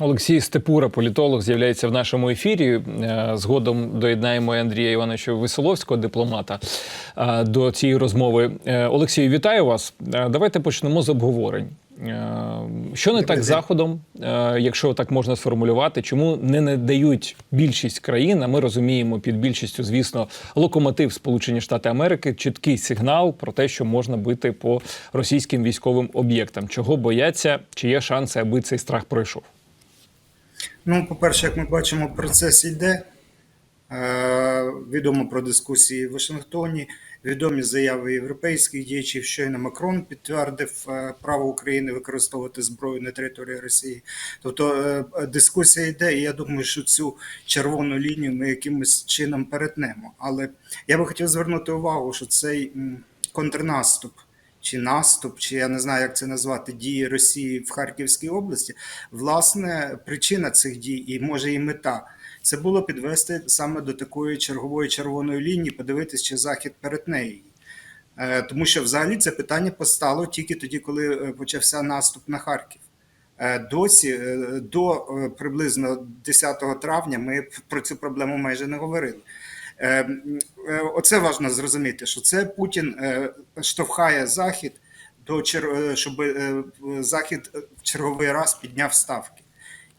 Олексій Степура, політолог, з'являється в нашому ефірі. Е, Згодом доєднаємо Андрія Івановича Веселовського, дипломата, е, до цієї розмови. Е, Олексію, вітаю вас. Давайте почнемо з обговорень. Що не так заходом, якщо так можна сформулювати, чому не надають більшість країн? А ми розуміємо під більшістю, звісно, локомотив Сполучені Штати Америки, чіткий сигнал про те, що можна бити по російським військовим об'єктам. Чого бояться, чи є шанси, аби цей страх пройшов? Ну, по-перше, як ми бачимо, процес йде. Е, Відомо про дискусії в Вашингтоні, відомі заяви європейських діячів. Щойно Макрон підтвердив е, право України використовувати зброю на території Росії. Тобто е, дискусія йде, і я думаю, що цю червону лінію ми якимось чином перетнемо. Але я би хотів звернути увагу, що цей контрнаступ. Чи наступ, чи я не знаю, як це назвати, дії Росії в Харківській області. Власне, причина цих дій і може і мета це було підвести саме до такої чергової червоної лінії, подивитись, чи захід перетне її. Е, Тому що взагалі це питання постало тільки тоді, коли е, почався наступ на Харків. Е, Досі до приблизно 10 травня ми про цю проблему майже не говорили. Е, м, е, Оце важливо зрозуміти, що це Путін е, штовхає Захід до е, щоб Захід в черговий раз підняв ставки.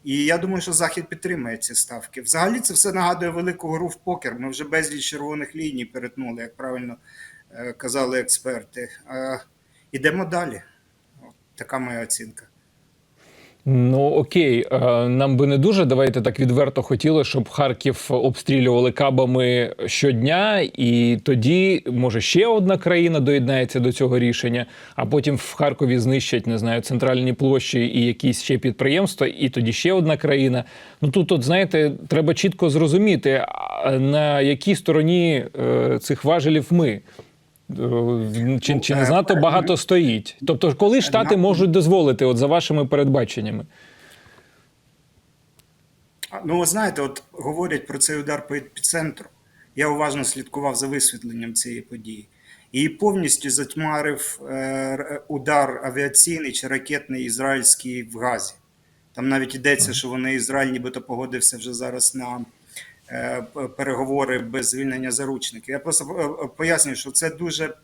І я думаю, що Захід підтримує ці ставки. Взагалі це все нагадує велику гру в покер. Ми вже безліч червоних ліній перетнули, як правильно казали експерти. Ідемо далі. Така моя оцінка. Ну окей, е, нам би не дуже давайте так відверто хотіли, щоб Харків обстрілювали кабами щодня, і тоді може ще одна країна доєднається до цього рішення, а потім в Харкові знищать не знаю центральні площі і якісь ще підприємства, і тоді ще одна країна. Ну тут, от знаєте, треба чітко зрозуміти, на якій стороні е, цих важелів ми. Чи, чи не занадто багато стоїть? Тобто, коли штати можуть дозволити, от за вашими передбаченнями? Ну, ви знаєте, от говорять про цей удар по епіцентру. Я уважно слідкував за висвітленням цієї події. І повністю затьмарив е, удар авіаційний чи ракетний ізраїльський в Газі. Там навіть йдеться, що вони Ізраїль нібито погодився вже зараз на переговори без звільнення заручників. Я просто е, е, пояснюю, що це дуже.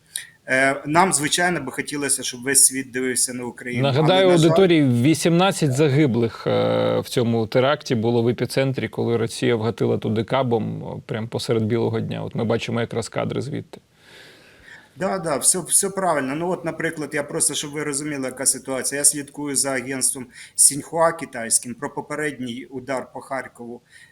е, Нам, звичайно, би хотілося, щоб весь світ дивився на Україну. Нагадаю, аудиторії 18 загиблих е, в цьому теракті було в епіцентрі, коли Росія вгатила туди кабом прямо посеред білого дня. От ми бачимо якраз кадри звідти. Да, да, все, все правильно. Ну от, наприклад, я просто щоб ви розуміли, яка ситуація. Я слідкую за агентством Сіньхуа китайським про попередній удар по Харкову, е,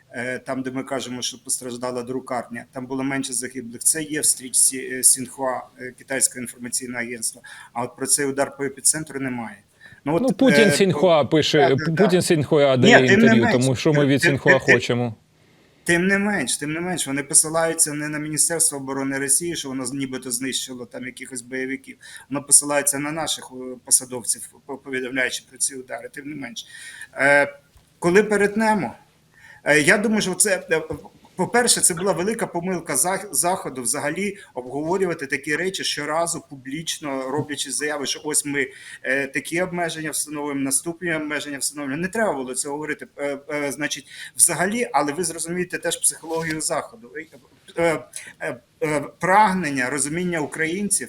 там, де ми кажемо, що постраждала друкарня. Там було менше загиблих. Це є в стрічці е, Сіньхуа, е, китайське інформаційне агентство. А от про цей удар по епіцентру немає. Ну, от, Ну, Путін е, Сіньхуа пише, да, да, да. Путін Сіньхуа дає Ні, інтерв'ю, тому що ми від ти- хочемо. Тим не менш, тим не менш, вони посилаються не на Міністерство оборони Росії, що воно нібито знищило там якихось бойовиків. Воно посилається на наших е, посадовців, повідомляючи про ці удари. Тим не менш, е, коли перетнемо, е, я думаю, що це. е, По-перше, це була велика помилка Зах- заходу взагалі обговорювати такі речі щоразу публічно роблячи заяви, що ось ми е, такі обмеження встановлюємо, наступні обмеження встановлюємо. Не треба було це говорити. Е, е, значить, взагалі, але ви зрозумієте теж психологію заходу. Е, е, е, Прагнення, розуміння українців,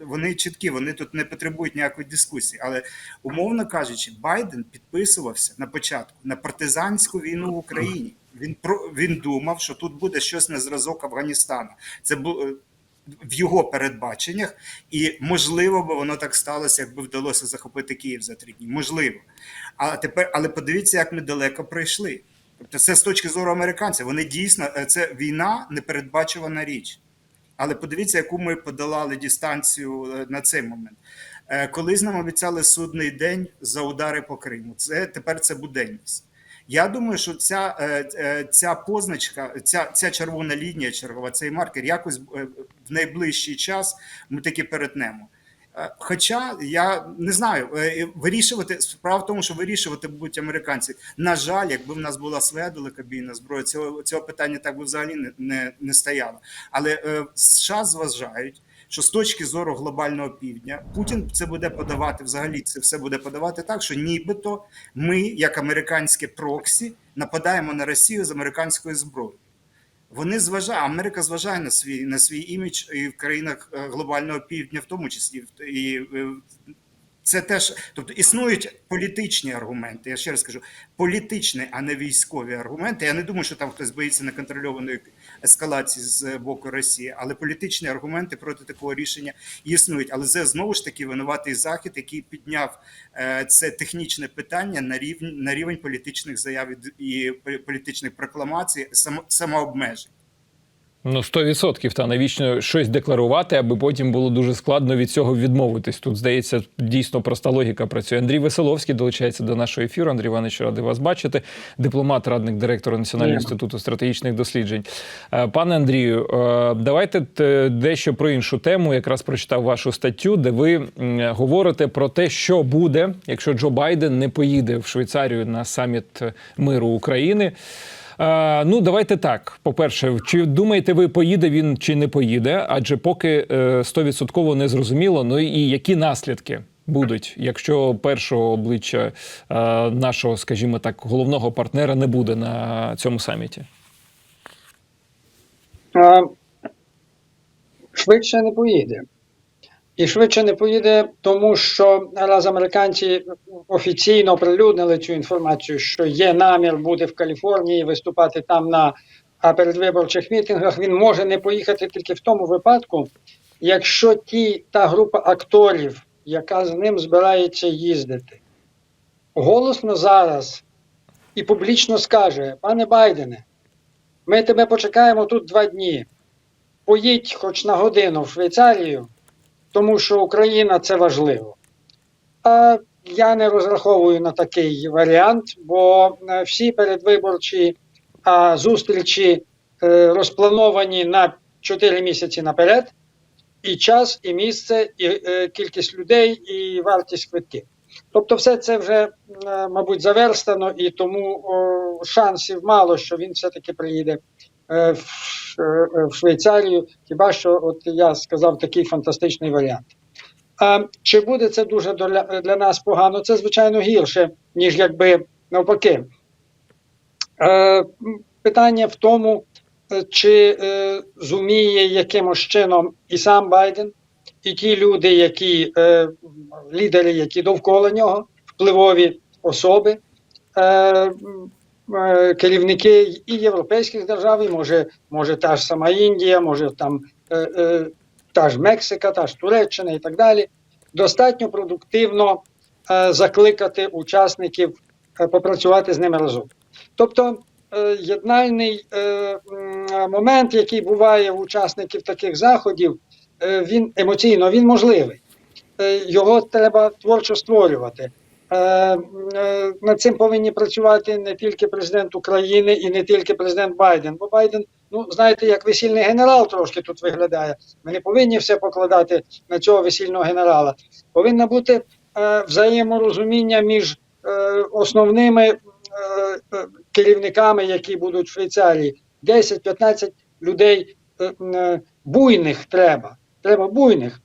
вони чіткі, вони тут не потребують ніякої дискусії. Але умовно кажучи, Байден підписувався на початку на партизанську війну в Україні. Він про він думав, що тут буде щось на зразок Афганістану. Це було в його передбаченнях, і можливо би воно так сталося, якби вдалося захопити Київ за три дні. Можливо. А тепер, але подивіться, як ми далеко прийшли. Тобто, це з точки зору американців. Вони дійсно е, це війна непередбачувана річ. Але подивіться, яку ми подолали дистанцію е, на цей момент. Е, Колись нам обіцяли судний день за удари по Криму. Це тепер це буденність. Я думаю, що ця, ця позначка, ця, ця червона лінія чергова, цей маркер, якось в найближчий час ми таки перетнемо. Е, Хоча я не знаю, е, вирішувати справа в тому, що вирішувати будуть американці. На жаль, якби в нас була своя далекобійна зброя, цього цього питання так би взагалі не, не, не стояло. Але е, США зважають, що з точки зору глобального півдня Путін це буде подавати взагалі. Це все буде подавати так, що нібито ми, як американське проксі, нападаємо на Росію з американською зброєю. Вони зважають, Америка зважає на свій на свій імідж і в країнах е, глобального півдня, в тому числі і е, це теж, тобто існують політичні аргументи. Я ще раз кажу, політичні, а не військові аргументи. Я не думаю, що там хтось боїться неконтрольованої ескалації з боку Росії, але політичні аргументи проти такого рішення існують. Але це знову ж таки винуватий захід, який підняв е, це технічне питання на рівень на рівень політичних заяв і політичних прокламацій, само, самообмежень. Ну, 100%. Та навіщо щось декларувати, аби потім було дуже складно від цього відмовитись. Тут здається, дійсно проста логіка працює. Андрій Веселовський долучається до нашого ефіру. Андрій Іванович, радий вас бачити. Дипломат, радник директора Національного Ні. інституту стратегічних досліджень. Е, Пане Андрію, е, давайте дещо про іншу тему. Якраз прочитав вашу статтю, де ви говорите про те, що буде, якщо Джо Байден не поїде в Швейцарію на саміт миру України. Е, ну, давайте так. По-перше, чи думаєте ви, поїде він чи не поїде? Адже поки е, стовідсотково не зрозуміло. Ну і які наслідки будуть, якщо першого обличчя е, нашого, скажімо так, головного партнера не буде на цьому саміті? Швидше не поїде. І швидше не поїде, тому що раз американці офіційно оприлюднили цю інформацію, що є намір бути в Каліфорнії, виступати там на передвиборчих мітингах, він може не поїхати тільки в тому випадку, якщо ті, та група акторів, яка з ним збирається їздити, голосно зараз і публічно скаже: пане Байдене, ми тебе почекаємо тут два дні. Поїдь хоч на годину в Швейцарію, тому що Україна це важливо. А я не розраховую на такий варіант, бо е, всі передвиборчі зустрічі е, розплановані на 4 місяці наперед, і час, і місце, і е, кількість людей, і вартість квитків. Тобто, все це вже, е, мабуть, заверстано, і тому о, шансів мало, що він все-таки приїде в, е, Швейцарію. Хіба що, от я сказав, такий фантастичний варіант. А чи буде це дуже для, для нас погано? Це, звичайно, гірше, ніж якби навпаки. Е, питання в тому, е, чи е, зуміє якимось чином і сам Байден, і ті люди, які е, лідери, які довкола нього, впливові особи, е, е, керівники і європейських держав, і може, може та ж сама Індія, може там е, е, та ж Мексика, та ж Туреччина і так далі, достатньо продуктивно е, закликати учасників е, попрацювати з ними разом. Тобто е, єднальний е, момент, який буває у учасників таких заходів, е, він емоційно він можливий. Е, Його треба творчо створювати. Е, е, Над цим повинні працювати не тільки президент України і не тільки президент Байден. Бо Байден, ну знаєте, як весільний генерал трошки тут виглядає. Ми не повинні все покладати на цього весільного генерала. Повинно бути е, взаєморозуміння між основними керівниками, які будуть в Швейцарії. 10-15 людей буйних треба. Треба буйних.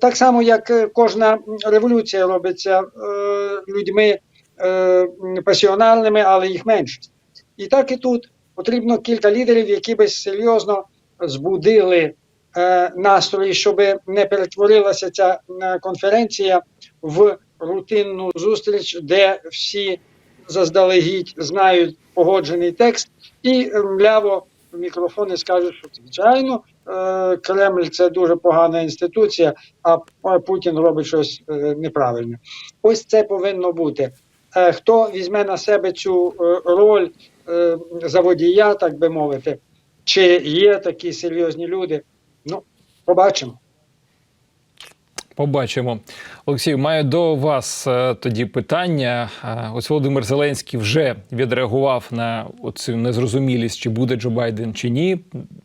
Так само, як е, кожна революція робиться е, людьми е, м, але їх меншість. І так і тут потрібно кілька лідерів, які би серйозно збудили настрої, щоб не перетворилася ця конференція в рутинну зустріч, де всі заздалегідь знають погоджений текст і мляво мікрофони скажуть, що звичайно Кремль це дуже погана інституція, а Путін робить щось е, неправильне. Ось це повинно бути. Е, Хто візьме на себе цю е, роль е, заводія, так би мовити, чи є такі серйозні люди? Ну, побачимо. Побачимо. Олексій, маю до вас е, тоді питання. Е, Ось Володимир Зеленський вже відреагував на цю незрозумілість, чи буде Джо Байден чи ні.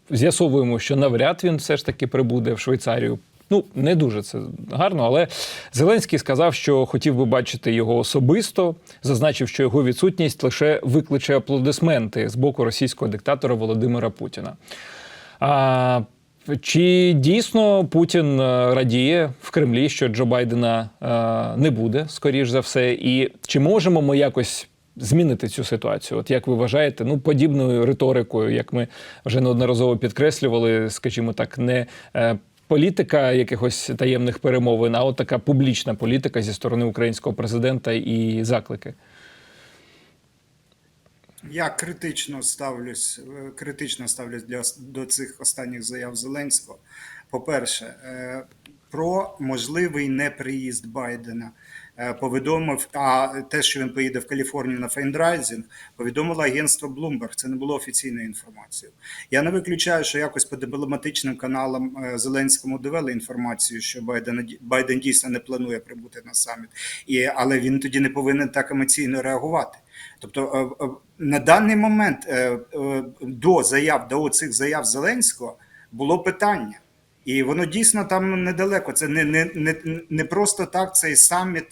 З'ясовуємо, що навряд він все ж таки прибуде в Швейцарію. Ну, не дуже це гарно, але Зеленський сказав, що хотів би бачити його особисто, зазначив, що його відсутність лише викличе аплодисменти з боку російського диктатора Володимира Путіна. А Чи дійсно Путін е, радіє в Кремлі, що Джо Байдена е, не буде, скоріш за все, і чи можемо ми якось змінити цю ситуацію? От як ви вважаєте, ну подібною риторикою, як ми вже неодноразово підкреслювали, скажімо так, не е, політика якихось таємних перемовин, а от така публічна політика зі сторони українського президента і заклики. Я критично ставлюсь, е, критично ставлюсь для, до цих останніх заяв Зеленського. По-перше, е, про можливий неприїзд Байдена е, повідомив, а те, що він поїде в Каліфорнію на фейндрайзінг, повідомило агентство Bloomberg. Це не було офіційною інформацією. Я не виключаю, що якось по дипломатичним каналам Зеленському довели інформацію, що Байден, Байден дійсно не планує прибути на саміт, і, але він тоді не повинен так емоційно реагувати. Тобто е, е, на даний момент е, до заяв, до цих заяв Зеленського було питання. І воно дійсно там недалеко. Це не, не, не, не просто так цей саміт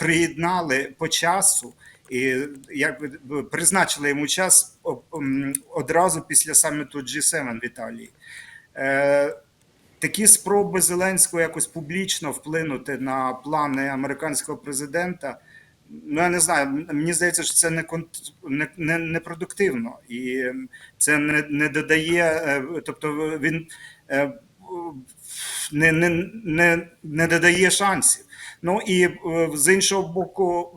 приєднали по часу і якби призначили йому час одразу після саміту G7 в Італії. Такі спроби Зеленського якось публічно вплинути на плани американського президента. Ну, я не знаю, мені здається, що це не, не, не, не продуктивно і це не, не додає, е, тобто він е, не, не, не, не додає шансів. Ну і е, з іншого боку,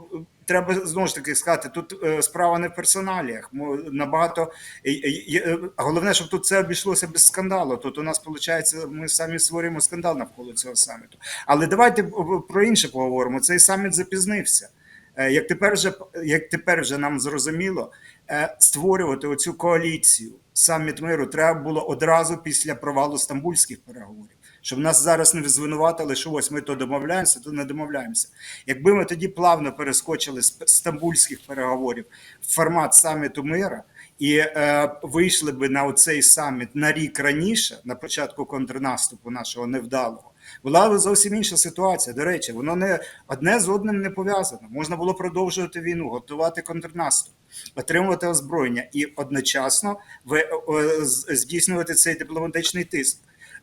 треба знову ж таки сказати, тут справа не в персоналіях. Набагато головне, щоб тут це обійшлося без скандалу. Тут у нас виходить, ми самі створюємо скандал навколо цього саміту. Але давайте про інше поговоримо. Цей саміт запізнився. Е, Як тепер вже як тепер вже нам зрозуміло, е, створювати оцю коаліцію саміт миру треба було одразу після провалу стамбульських переговорів. Щоб нас зараз не звинуватили, що ось ми то домовляємося, то не домовляємося. Якби ми тоді плавно перескочили з стамбульських переговорів в формат саміту мира і е, вийшли би на оцей саміт на рік раніше, на початку контрнаступу нашого невдалого, була зовсім інша ситуація. До речі, воно не одне з одним не пов'язано. Можна було продовжувати війну, готувати контрнаступ, отримувати озброєння і одночасно ви, е, здійснювати цей дипломатичний тиск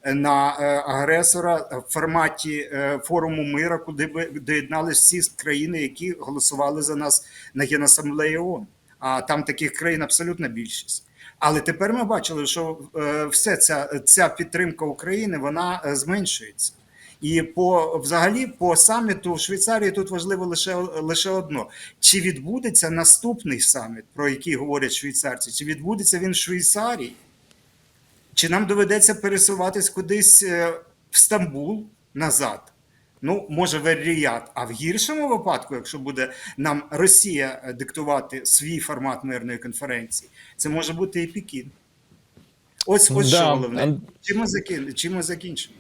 на е, агресора в форматі е, форуму мира, куди би доєдналися всі країни, які голосували за нас на Генасамблеї ООН. А там таких країн абсолютна більшість. Але тепер ми бачили, що е, все ця, ця підтримка України вона е, зменшується. І по взагалі по саміту в Швейцарії тут важливо лише, лише одно: чи відбудеться наступний саміт, про який говорять швейцарці, чи відбудеться він в Швейцарії, чи нам доведеться пересуватись кудись е, в Стамбул назад? Ну, може, в. А в гіршому випадку, якщо буде нам Росія е, диктувати свій формат мирної конференції, це може бути і Пекін. Ось ось Да, що головне. Чим ми закінчимо?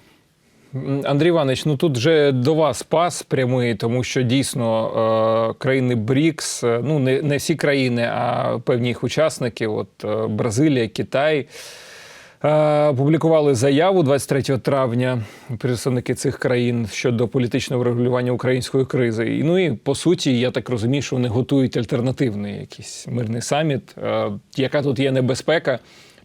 Андрій Іванович, ну тут вже до вас пас прямий, тому що дійсно е, країни БРІКС, е, ну не, не всі країни, а певні їх учасники, от е, Бразилія, Китай. Опублікували заяву 23 травня представники цих країн щодо політичного врегулювання української кризи. І ну і по суті, я так розумію, що вони готують альтернативний якийсь мирний саміт. Яка тут є небезпека?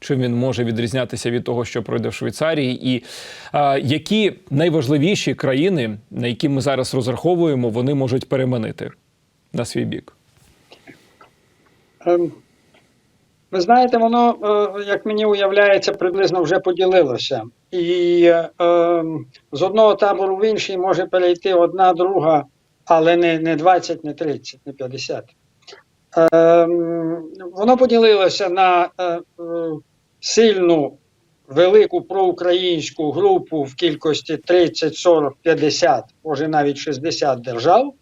Чим він може відрізнятися від того, що пройде в Швейцарії, і а, які найважливіші країни, на які ми зараз розраховуємо, вони можуть переманити на свій бік? Ем, Ви знаєте, воно, е, як мені уявляється, приблизно вже поділилося. І е, з одного табору в інший може перейти одна, друга, але не, не 20, не 30, не 50. Ем, Воно поділилося на е, е, сильну, велику проукраїнську групу в кількості 30, 40, 50, може навіть 60 держав,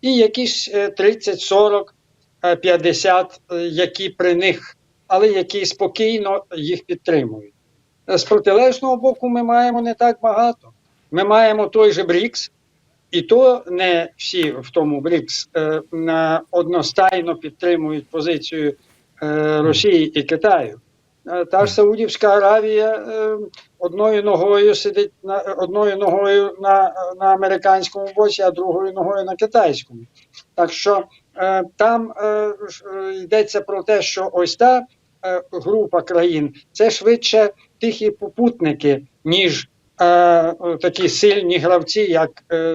і якісь е, 30, 40, е, 50, е, які при них, але які спокійно їх підтримують. Е, З протилежного боку, ми маємо не так багато. Ми маємо той же БРІКС, і то не всі в тому БРІКС е, одностайно підтримують позицію е, Росії і Китаю. Е, Та ж Саудівська Аравія е, одною ногою сидить на одною ногою на, на американському боці, а другою ногою на китайському. Так що е, там йдеться про те, що ось та група країн, це швидше тихі попутники, ніж такі сильні гравці, як,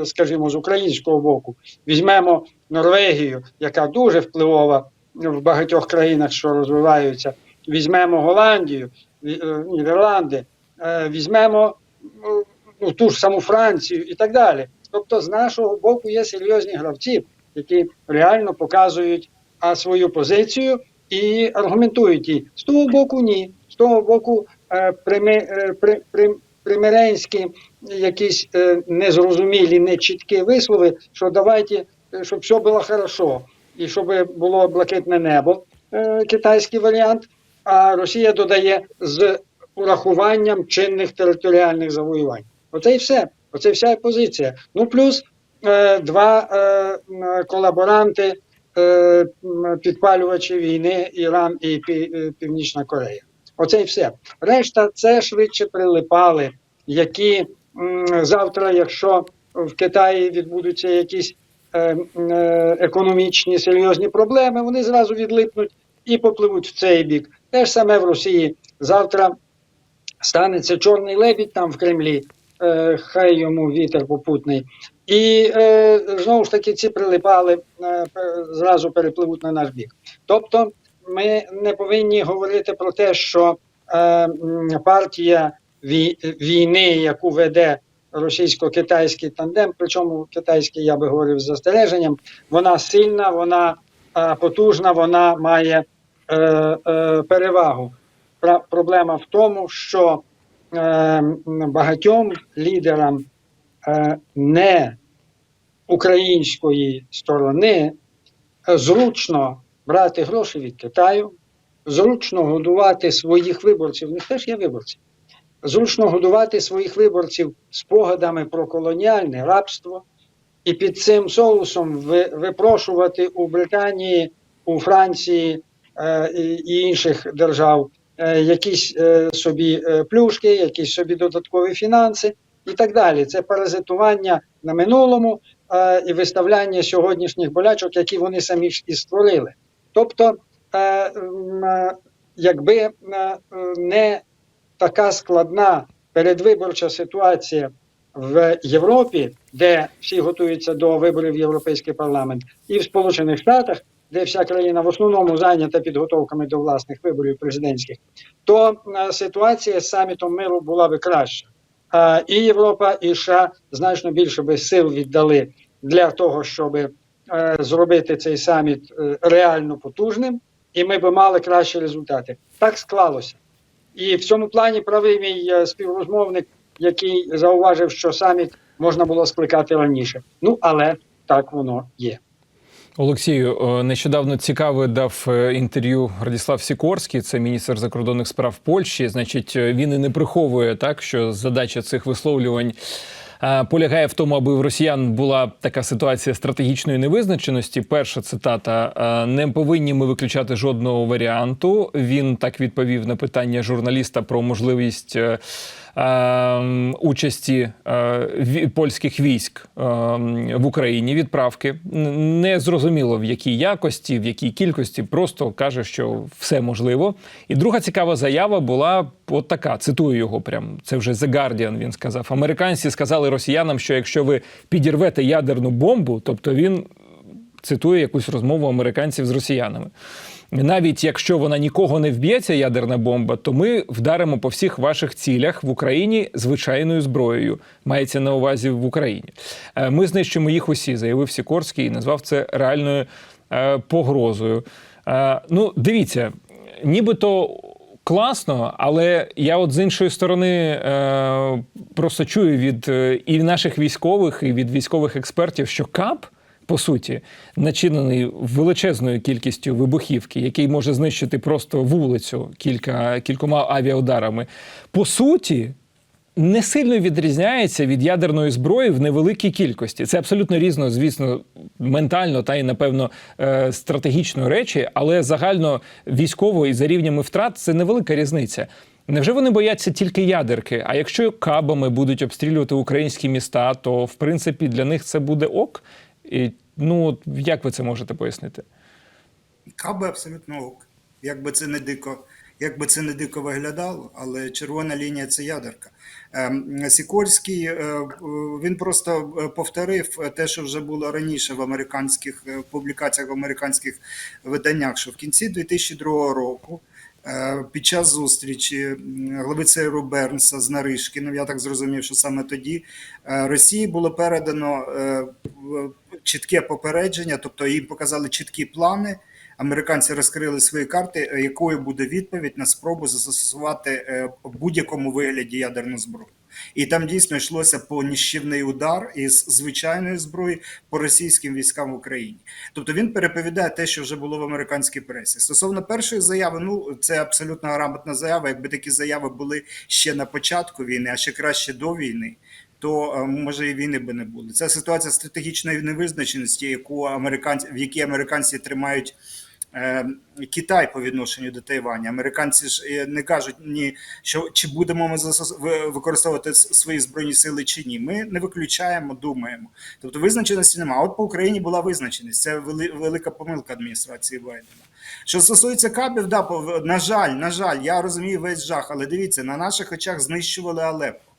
скажімо, з українського боку. Візьмемо Норвегію, яка дуже впливова в багатьох країнах, що розвиваються. Візьмемо Голландію, е, Нідерланди, е, візьмемо ну, ну, ту ж саму Францію і так далі. Тобто, з нашого боку є серйозні гравці, які реально показують а, свою позицію і аргументують її. З того боку, ні. З того боку, е, прими, е, при, при, примиренські якісь е, незрозумілі, нечіткі вислови, що давайте, е, щоб все було хорошо, і щоб було блакитне небо, е, китайський варіант. А Росія додає з урахуванням чинних територіальних завоювань. Оце і все. Оце вся позиція. Ну плюс е, два е, колаборанти, е, підпалювачі війни, Іран і е, Північна Корея. Оце і все. Решта це швидше прилипали, які завтра, якщо в Китаї відбудуться якісь е, е, економічні серйозні проблеми, вони зразу відлипнуть і попливуть в цей бік. Те ж саме в Росії. Завтра станеться чорний лебідь там в Кремлі, е, хай йому вітер попутний. І е, знову ж таки ці прилипали е, зразу перепливуть на наш бік. Тобто ми не повинні говорити про те, що е, партія війни, яку веде російсько-китайський тандем, причому китайський, я би говорив з застереженням, вона сильна, вона е, потужна, вона має е, е, перевагу. Проблема в тому, що е, багатьом лідерам е, не української сторони е, зручно брати гроші від Китаю, зручно годувати своїх виборців. У них теж є виборці. Зручно годувати своїх виборців спогадами про колоніальне рабство, і під цим соусом випрошувати у Британії, у Франції е, і, і інших держав е, якісь е, собі е, плюшки, якісь собі додаткові фінанси і так далі. Це паразитування на минулому е, і виставляння сьогоднішніх болячок, які вони самі і створили. Тобто, е, е, якби е, не така складна передвиборча ситуація в Європі, де всі готуються до виборів в Європейський парламент, і в Сполучених Штатах, де вся країна в основному зайнята підготовками до власних виборів президентських, то е, ситуація з самітом миру була би краща. Е, І Європа, і США значно більше би сил віддали для того, щоб е, зробити цей саміт реально потужним, і ми би мали кращі результати. Так склалося. І в цьому плані правий мій співрозмовник, який зауважив, що саміт можна було скликати раніше. Ну але так воно є. Олексію, е, нещодавно цікаве дав е, інтерв'ю Радіслав Сікорський, це міністр закордонних справ Польщі. Значить, е, він і не приховує так, що задача цих висловлювань. Полягає в тому, аби в росіян була така ситуація стратегічної невизначеності. Перша цитата: не повинні ми виключати жодного варіанту. Він так відповів на питання журналіста про можливість участі е, польських військ е, в Україні відправки. Не зрозуміло в якій якості, в якій кількості, просто каже, що все можливо. І друга цікава заява була от така: цитую його прям. Це вже The Guardian, Він сказав: Американці сказали росіянам, що якщо ви підірвете ядерну бомбу, тобто він цитує якусь розмову американців з росіянами. Навіть якщо вона нікого не вб'ється, ядерна бомба, то ми вдаримо по всіх ваших цілях в Україні звичайною зброєю. Мається на увазі в Україні. Е, Ми знищимо їх усі, заявив Сікорський і назвав це реальною е, погрозою. Е, Ну, дивіться, нібито. Класно, але я от з іншої сторони е, просто чую від і наших військових, і від військових експертів, що КАП по суті, начинений величезною кількістю вибухівки, який може знищити просто вулицю кілька, кількома авіаударами, по суті. Не сильно відрізняється від ядерної зброї в невеликій кількості. Це абсолютно різно, звісно, ментально та й напевно е, стратегічно речі, але загально військово і за рівнями втрат це невелика різниця. Невже вони бояться тільки ядерки? А якщо кабами будуть обстрілювати українські міста, то в принципі для них це буде ок? І, ну як ви це можете пояснити? Каби абсолютно ок. Як би це не дико, як би це не дико виглядало, але червона лінія це ядерка. Ем, Сікорський е, він просто е, повторив те, що вже було раніше в американських е, публікаціях в американських виданнях, що в кінці 2002 року. Е, Під час зустрічі глави ЦРУ Бернса з Наришкіним, я так зрозумів, що саме тоді е, Росії було передано е, чітке попередження, тобто їм показали чіткі плани. Американці розкрили свої карти, якою буде відповідь на спробу застосувати в будь-якому вигляді ядерну зброю. І там дійсно йшлося по ніщівний удар із звичайної зброї по російським військам в Україні. Тобто він переповідає те, що вже було в американській пресі. Стосовно першої заяви, ну це абсолютно грамотна заява. Якби такі заяви були ще на початку війни, а ще краще до війни. То е, може і війни би не було. Це ситуація стратегічної невизначеності, яку американці в якій американці тримають Китай по відношенню до Тайваня. Американці ж е, не кажуть ні, що чи будемо ми використовувати свої збройні сили чи ні. Ми не виключаємо, думаємо. Тобто визначеності немає. От по Україні була визначеність. Це вели, велика помилка адміністрації Байдена. Що стосується кабів, да, на жаль, на жаль, я розумію весь жах, але дивіться, на наших очах знищували Алеппо.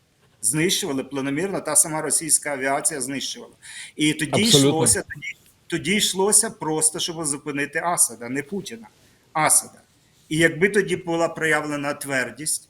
Знищували планомірно, та сама російська авіація знищувала. І тоді Абсолютно. йшлося, тоді, тоді йшлося просто, щоб зупинити Асада, не Путіна, Асада. І якби тоді була проявлена твердість,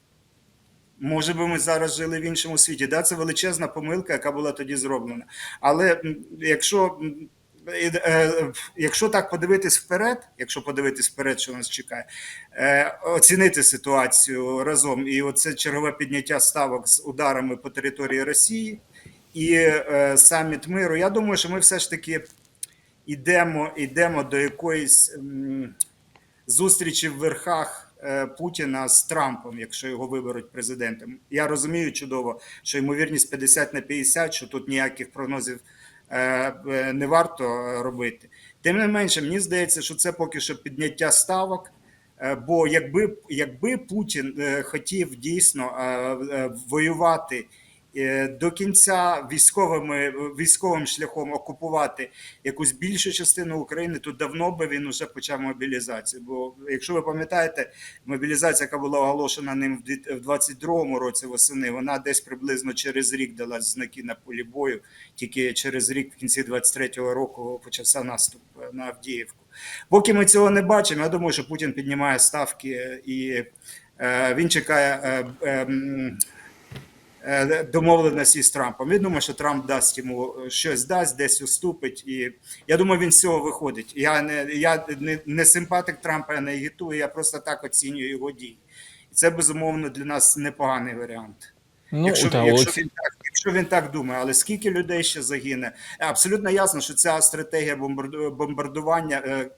може би ми зараз жили в іншому світі. Да, це величезна помилка, яка була тоді зроблена. Але якщо, м, е, е, якщо так подивитись вперед, якщо подивитись вперед, що нас чекає, е, оцінити ситуацію разом, і оце чергове підняття ставок з ударами по території Росії і е, саміт миру. Я думаю, що ми все ж таки йдемо, йдемо до якоїсь зустрічі в верхах е, Путіна з Трампом, якщо його виберуть президентом. Я розумію чудово, що ймовірність 50 на 50, що тут ніяких прогнозів е, е, не варто робити. Тим не менше, мені здається, що це поки що підняття ставок. Бо якби, якби Путін хотів дійсно воювати до кінця військовими військовим шляхом окупувати якусь більшу частину України, то давно би він уже почав мобілізацію. Бо якщо ви пам'ятаєте, мобілізація, яка була оголошена ним в дві- 22-му році восени, вона десь приблизно через рік дала знаки на полі бою. Тільки через рік, в кінці 23-го року, почався наступ е, на Авдіївку. Поки ми цього не бачимо, я думаю, що Путін піднімає ставки і е, він чекає. Е, домовленості з Трампом. Він думає, що Трамп дасть йому е, щось дасть, десь уступить. І я думаю, він з цього виходить. Я не я не, не симпатик Трампа, я не агітую, я просто так оцінюю його дії. І це безумовно для нас непоганий варіант. Ну, якщо, та, якщо, він так, якщо він так думає, але скільки людей ще загине? Абсолютно ясно, що ця стратегія бомбарду- бомбардування е,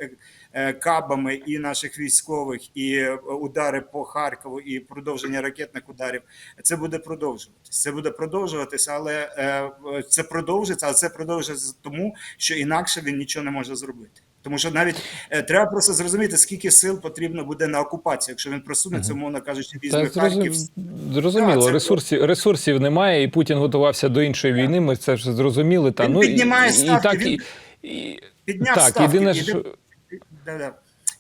кабами і наших військових, і е, удари по Харкову, і продовження ракетних ударів, це буде продовжуватися. Це буде продовжуватися, але е, це продовжиться, але це продовжиться тому, що інакше він нічого не може зробити. Тому що навіть е, треба просто зрозуміти, скільки сил потрібно буде на окупацію, якщо він просунеться, умовно кажучи, візьме Харків. зрозум- Зрозуміло, Так, це- ресурсів, ресурсів немає, і Путін готувався до іншої війни. Ми це ж зрозуміли. Та Він ну і, піднімає і, ставки, так він і, і підняв так. ставки, Єдине, що.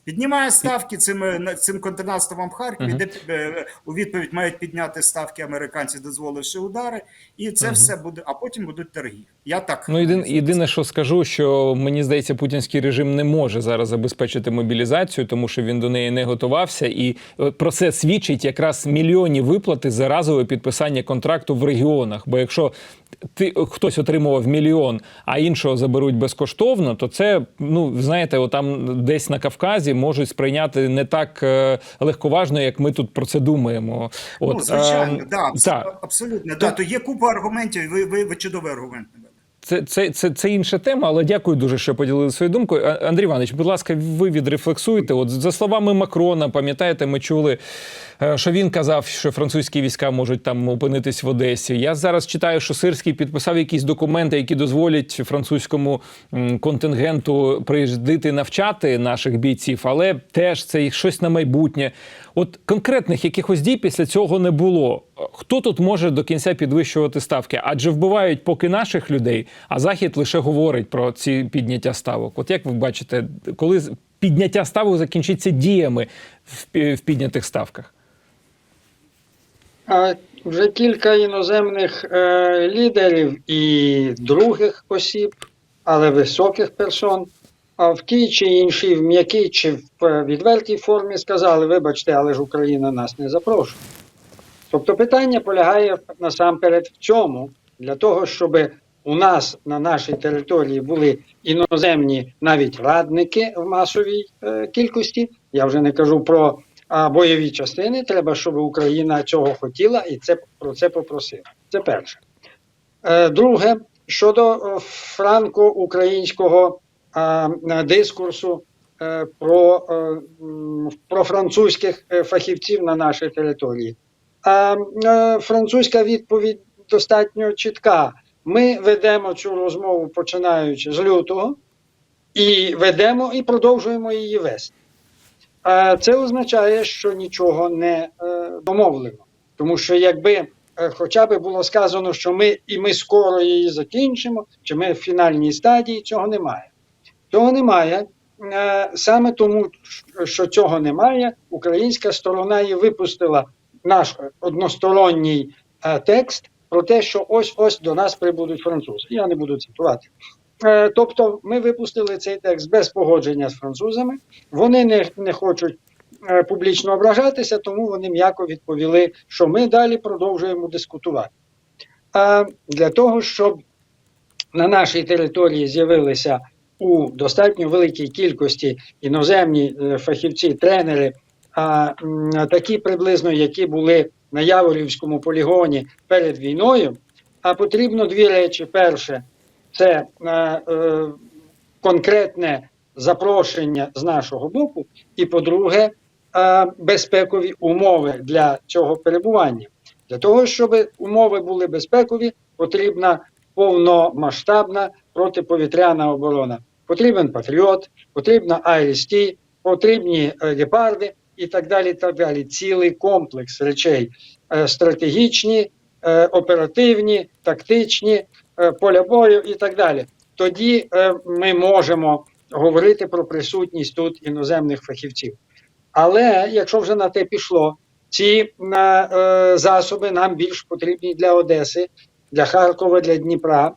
Піднімає ставки цим, цим контрнаступом в Харкові, де е, у відповідь мають підняти ставки американці, дозволивши удари, і це все буде, а потім будуть торги. Я так Ну, єдине, єдине, що скажу, що мені здається, путінський режим не може зараз забезпечити мобілізацію, тому що він до неї не готувався. І е, про це свідчить якраз мільйонні виплати за разове підписання контракту в регіонах. Бо якщо ти хтось отримував мільйон, а іншого заберуть безкоштовно, то це ну знаєте, отам десь на Кавказі можуть сприйняти не так е, легковажно, як ми тут про це думаємо. От ну, звичайно, ем, да, абсолютно, так. абсолютно. Да, то є купа аргументів, ви, ви, ви чудовий аргумент. Це, це, це, це інша тема, але дякую дуже, що поділили свою думкою. А- Андрій Іванович, будь ласка, ви відрефлексуйте. От за словами Макрона, пам'ятаєте, ми чули, е, що він казав, що французькі війська можуть там опинитись в Одесі. Я зараз читаю, що Сирський підписав якісь документи, які дозволять французькому контингенту приїздити навчати наших бійців, але теж це щось на майбутнє. От конкретних якихось дій після цього не було. Хто тут може до кінця підвищувати ставки? Адже вбивають поки наших людей, а Захід лише говорить про ці підняття ставок. От як ви бачите, коли підняття ставок закінчиться діями в, піднятих ставках? А Вже кілька іноземних е, лідерів і других осіб, але високих персон, а в тій чи іншій, в м'якій чи в е, відвертій формі сказали: вибачте, але ж Україна нас не запрошує. Тобто питання полягає насамперед в цьому, для того, щоб у нас на нашій території були іноземні навіть радники в масовій е, кількості. Я вже не кажу про а, бойові частини. Треба, щоб Україна цього хотіла і це про це попросила. Це перше. Е, друге, щодо е, франко-українського е, дискурсу про, е, про французьких е, фахівців на нашій території. А французька відповідь достатньо чітка. Ми ведемо цю розмову починаючи з лютого, і ведемо і продовжуємо її вести. А це означає, що нічого не е, домовлено. Тому що якби е, хоча б було сказано, що ми і ми скоро її закінчимо, чи ми в фінальній стадії, цього немає. Цього немає. Е, Саме тому, що цього немає, українська сторона і випустила наш односторонній текст про те, що ось ось до нас прибудуть французи. Я не буду цитувати. Е, Тобто, ми випустили цей текст без погодження з французами. Вони не, не хочуть е, публічно ображатися, тому вони м'яко відповіли, що ми далі продовжуємо дискутувати. А для того, щоб на нашій території з'явилися у достатньо великій кількості іноземні е, фахівці, тренери, а, такі приблизно, які були на Яворівському полігоні перед війною. А потрібно дві речі: перше, це е, е, конкретне запрошення з нашого боку, і по-друге, е, безпекові умови для цього перебування. Для того, щоб умови були безпекові, потрібна повномасштабна протиповітряна оборона. Потрібен патріот, потрібна АРСТ, потрібні е, гепарди і так далі. так далі. Цілий комплекс речей е, стратегічні, е, оперативні, тактичні, е, поля бою і так далі. Тоді ми можемо говорити про присутність тут іноземних фахівців. Але якщо вже на те пішло, ці засоби нам більш потрібні для Одеси, для Харкова, для Дніпра.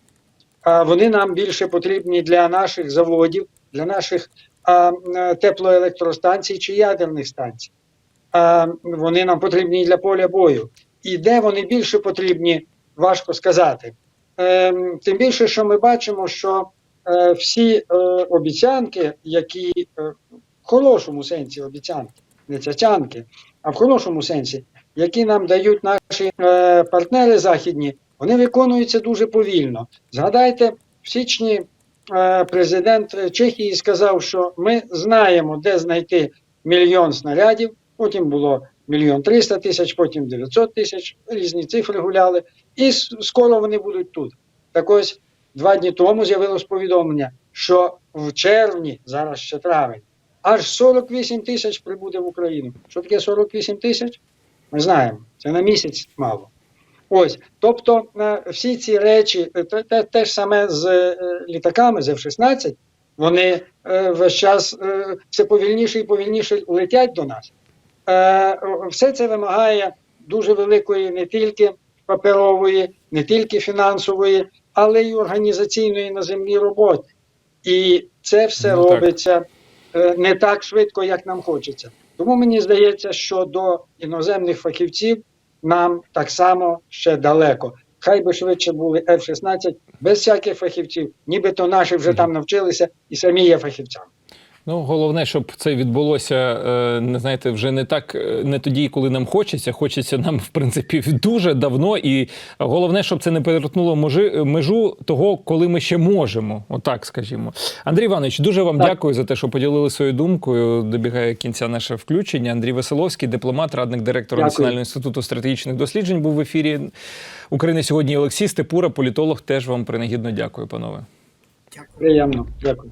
А вони нам більше потрібні для наших заводів, для наших теплоелектростанцій чи ядерних станцій. Вони нам потрібні для поля бою. І де вони більше потрібні, важко сказати. Е, тим більше, що ми бачимо, що е, всі е, обіцянки, які е, в хорошому сенсі обіцянки, не цяцянки, а в хорошому сенсі, які нам дають наші е, партнери західні, вони виконуються дуже повільно. Згадайте, в січні е, президент Чехії сказав, що ми знаємо, де знайти мільйон снарядів. Потім було мільйон триста тисяч, потім 900 тисяч. Різні цифри гуляли, і скоро вони будуть тут. Так ось два дні тому з'явилось повідомлення, що в червні, зараз ще травень, аж 48 тисяч прибуде в Україну. Що таке 48 тисяч? Ми знаємо, це на місяць мало. Ось, тобто е, всі ці речі, е, те, те, те ж саме з е, літаками, з F-16, вони весь час все повільніше і повільніше летять до нас. Все це вимагає дуже великої не тільки паперової, не тільки фінансової, але й організаційної на землі роботи. І це все Ну, робиться не так швидко, як нам хочеться. Тому мені здається, що до іноземних фахівців нам так само ще далеко. Хай би швидше були F-16 без всяких фахівців, нібито наші вже там навчилися і самі є фахівцями. Ну, головне, щоб це відбулося, е, не знаєте, вже не так, е, не тоді, коли нам хочеться. Хочеться нам, в принципі, дуже давно. І головне, щоб це не перетнуло межу того, коли ми ще можемо. Отак, скажімо. Андрій Іванович, дуже вам Так. дякую за те, що поділили своєю думкою. Добігає кінця наше включення. Андрій Веселовський, дипломат, радник директора Дякую. Національного інституту стратегічних досліджень, був в ефірі України сьогодні. Олексій Степура, політолог. Теж вам принагідно дякую, панове. Дякую. Приємно, дякую.